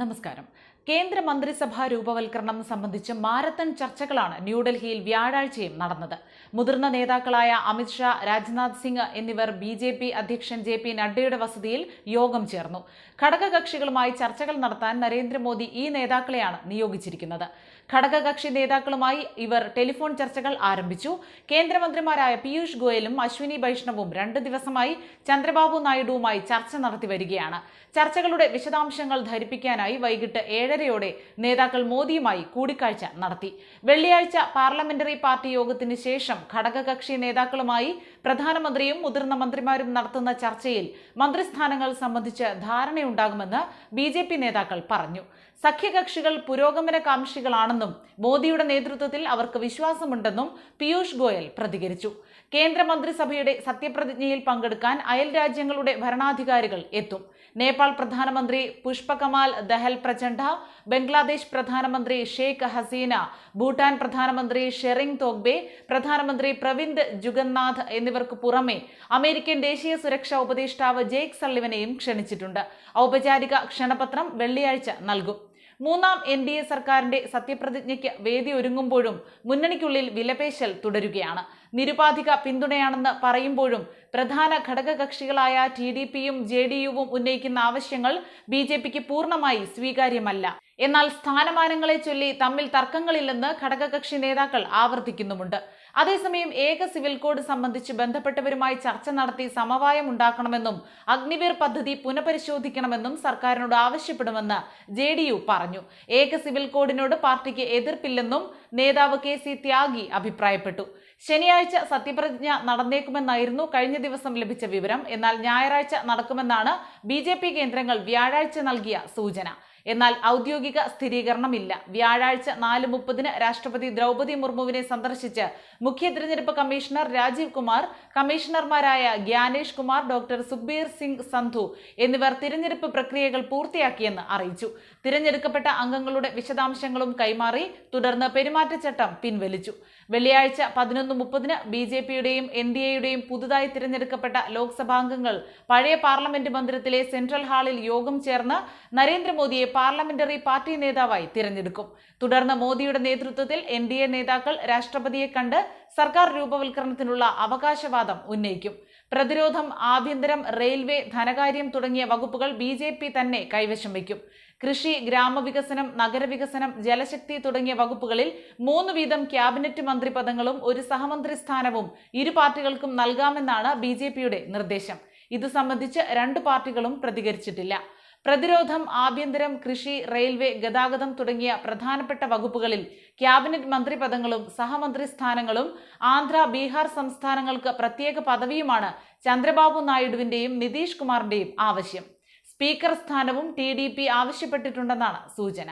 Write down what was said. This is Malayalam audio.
നമസ്കാരം. കേന്ദ്ര മന്ത്രിസഭാ രൂപവൽക്കരണം സംബന്ധിച്ച് മാരത്തൺ ചർച്ചകളാണ് ന്യൂഡൽഹിയിൽ വ്യാഴാഴ്ചയും നടന്നത്. മുതിർന്ന നേതാക്കളായ അമിത്ഷാ രാജ്നാഥ് സിംഗ് എന്നിവർ ബി ജെ പി അധ്യക്ഷൻ ജെ പി നഡ്ഡയുടെ വസതിയിൽ യോഗം ചേർന്നു. ഘടകകക്ഷികളുമായി ചർച്ചകൾ നടത്താൻ നരേന്ദ്രമോദി ഈ നേതാക്കളെയാണ് നിയോഗിച്ചിരിക്കുന്നത്. ഘടകകക്ഷി നേതാക്കളുമായി ഇവർ ടെലിഫോൺ ചർച്ചകൾ ആരംഭിച്ചു. കേന്ദ്രമന്ത്രിമാരായ പീയൂഷ് ഗോയലും അശ്വിനി വൈഷ്ണവും രണ്ട് ദിവസമായി ചന്ദ്രബാബു നായിഡുവുമായി ചർച്ച നടത്തി വരികയാണ്. ചർച്ചകളുടെ വിശദാംശങ്ങൾ ധരിപ്പിക്കാനായി വൈകിട്ട് ഏഴരയോടെ നേതാക്കൾ മോദിയുമായി കൂടിക്കാഴ്ച നടത്തി. വെള്ളിയാഴ്ച പാർലമെന്ററി പാർട്ടി യോഗത്തിന് ശേഷം ഘടകകക്ഷി നേതാക്കളുമായി പ്രധാനമന്ത്രിയും മുതിർന്ന മന്ത്രിമാരും നടത്തുന്ന ചർച്ചയിൽ മന്ത്രിസ്ഥാനങ്ങൾ സംബന്ധിച്ച് ധാരണയുണ്ടാകുമെന്ന് ബി ജെ പി നേതാക്കൾ പറഞ്ഞു. സഖ്യകക്ഷികൾ പുരോഗമനകാംക്ഷികളാണെന്നും മോദിയുടെ നേതൃത്വത്തിൽ അവർക്ക് വിശ്വാസമുണ്ടെന്നും പീയൂഷ് ഗോയൽ പ്രതികരിച്ചു. കേന്ദ്രമന്ത്രിസഭയുടെ സത്യപ്രതിജ്ഞയിൽ പങ്കെടുക്കാൻ അയൽ രാജ്യങ്ങളുടെ ഭരണാധികാരികൾ എത്തും. നേപ്പാൾ പ്രധാനമന്ത്രി പുഷ്പകമാൽ ദഹൽ പ്രചണ്ഡ ബംഗ്ലാദേശ് പ്രധാനമന്ത്രി ഷെയ്ഖ് ഹസീന ഭൂട്ടാൻ പ്രധാനമന്ത്രി ഷെറിംഗ് തോഗ്ബെ പ്രധാനമന്ത്രി പ്രവിന്ദ് ജുഗന്നാഥ് എന്നിവർക്ക് പുറമെ അമേരിക്കൻ ദേശീയ സുരക്ഷാ ഉപദേഷ്ടാവ് ജേക്ക് സള്ളിവനെയും ക്ഷണിച്ചിട്ടുണ്ട്. ഔപചാരിക ക്ഷണപത്രം വെള്ളിയാഴ്ച നൽകും. മൂന്നാം എൻ ഡി എ സർക്കാരിന്റെ സത്യപ്രതിജ്ഞയ്ക്ക് വേദി ഒരുങ്ങുമ്പോഴും മുന്നണിക്കുള്ളിൽ വിലപേശൽ തുടരുകയാണ്. നിരുപാധിക പിന്തുണയാണെന്ന് പറയുമ്പോഴും പ്രധാന ഘടകകക്ഷികളായ ടി ഡി പിയും ജെ ഡി യുവും ഉന്നയിക്കുന്ന ആവശ്യങ്ങൾ ബി ജെ പിക്ക് പൂർണമായി സ്വീകാര്യമല്ല. എന്നാൽ സ്ഥാനമാനങ്ങളെ ചൊല്ലി തമ്മിൽ തർക്കങ്ങളില്ലെന്ന് ഘടകകക്ഷി നേതാക്കൾ ആവർത്തിക്കുന്നുമുണ്ട്. അതേസമയം ഏക സിവിൽ കോഡ് സംബന്ധിച്ച് ബന്ധപ്പെട്ടവരുമായി ചർച്ച നടത്തി സമവായം ഉണ്ടാക്കണമെന്നും അഗ്നിവീർ പദ്ധതി പുനഃപരിശോധിക്കണമെന്നും സർക്കാരിനോട് ആവശ്യപ്പെടുമെന്ന് ജെ പറഞ്ഞു. ഏക സിവിൽ കോഡിനോട് പാർട്ടിക്ക് എതിർപ്പില്ലെന്നും നേതാവ് കെ സി ത്യാഗി അഭിപ്രായപ്പെട്ടു. ശനിയാഴ്ച സത്യപ്രതിജ്ഞ നടന്നേക്കുമെന്നായിരുന്നു കഴിഞ്ഞ ദിവസം ലഭിച്ച വിവരം. എന്നാൽ ഞായറാഴ്ച നടക്കുമെന്നാണ് ബി കേന്ദ്രങ്ങൾ വ്യാഴാഴ്ച നൽകിയ സൂചന. എന്നാൽ ഔദ്യോഗിക സ്ഥിരീകരണമില്ല. വ്യാഴാഴ്ച നാല് മുപ്പതിന് രാഷ്ട്രപതി ദ്രൗപതി മുർമുവിനെ സന്ദർശിച്ച് മുഖ്യ തിരഞ്ഞെടുപ്പ് കമ്മീഷണർ രാജീവ് കുമാർ കമ്മീഷണർമാരായ ഗ്യാനേഷ് കുമാർ ഡോക്ടർ സുഖ്ബീർ സിംഗ് സന്ധു എന്നിവർ തിരഞ്ഞെടുപ്പ് പ്രക്രിയകൾ പൂർത്തിയാക്കിയെന്ന് അറിയിച്ചു. തിരഞ്ഞെടുക്കപ്പെട്ട അംഗങ്ങളുടെ വിശദാംശങ്ങളും കൈമാറി തുടർന്ന് പെരുമാറ്റച്ചട്ടം പിൻവലിച്ചു. വെള്ളിയാഴ്ച പതിനൊന്ന് മുപ്പതിന് ബി ജെ പിയുടെയും എൻ ഡി എയുടെയും പുതുതായി തിരഞ്ഞെടുക്കപ്പെട്ട ലോക്സഭാംഗങ്ങൾ പഴയ പാർലമെന്റ് മന്ദിരത്തിലെ സെൻട്രൽ ഹാളിൽ യോഗം ചേർന്ന് നരേന്ദ്രമോദിയെ പാർലമെന്ററി പാർട്ടി നേതാവായി തിരഞ്ഞെടുക്കും. തുടർന്ന് മോദിയുടെ നേതൃത്വത്തിൽ എൻ ഡി എ നേതാക്കൾ രാഷ്ട്രപതിയെ കണ്ട് സർക്കാർ രൂപവൽക്കരണത്തിനുള്ള അവകാശവാദം ഉന്നയിക്കും. പ്രതിരോധം ആഭ്യന്തരം റെയിൽവേ ധനകാര്യം തുടങ്ങിയ വകുപ്പുകൾ ബി ജെ പി തന്നെ കൈവശം വയ്ക്കും. കൃഷി ഗ്രാമവികസനം നഗരവികസനം ജലശക്തി തുടങ്ങിയ വകുപ്പുകളിൽ മൂന്ന് വീതം ക്യാബിനറ്റ് മന്ത്രി പദങ്ങളും ഒരു സഹമന്ത്രി സ്ഥാനവും ഇരു പാർട്ടികൾക്കും നൽകാമെന്നാണ് ബി നിർദ്ദേശം. ഇത് സംബന്ധിച്ച് രണ്ട് പാർട്ടികളും പ്രതികരിച്ചിട്ടില്ല. പ്രതിരോധം ആഭ്യന്തരം കൃഷി റെയിൽവേ ഗതാഗതം തുടങ്ങിയ പ്രധാനപ്പെട്ട വകുപ്പുകളിൽ ക്യാബിനറ്റ് മന്ത്രിപദങ്ങളും സഹമന്ത്രി സ്ഥാനങ്ങളും ആന്ധ്ര ബീഹാർ സംസ്ഥാനങ്ങൾക്ക് പ്രത്യേക പദവിയുമാണ് ചന്ദ്രബാബു നായിഡുവിന്റെയും നിതീഷ് കുമാറിന്റെയും ആവശ്യം. സ്പീക്കർ സ്ഥാനവും ടി ആവശ്യപ്പെട്ടിട്ടുണ്ടെന്നാണ് സൂചന.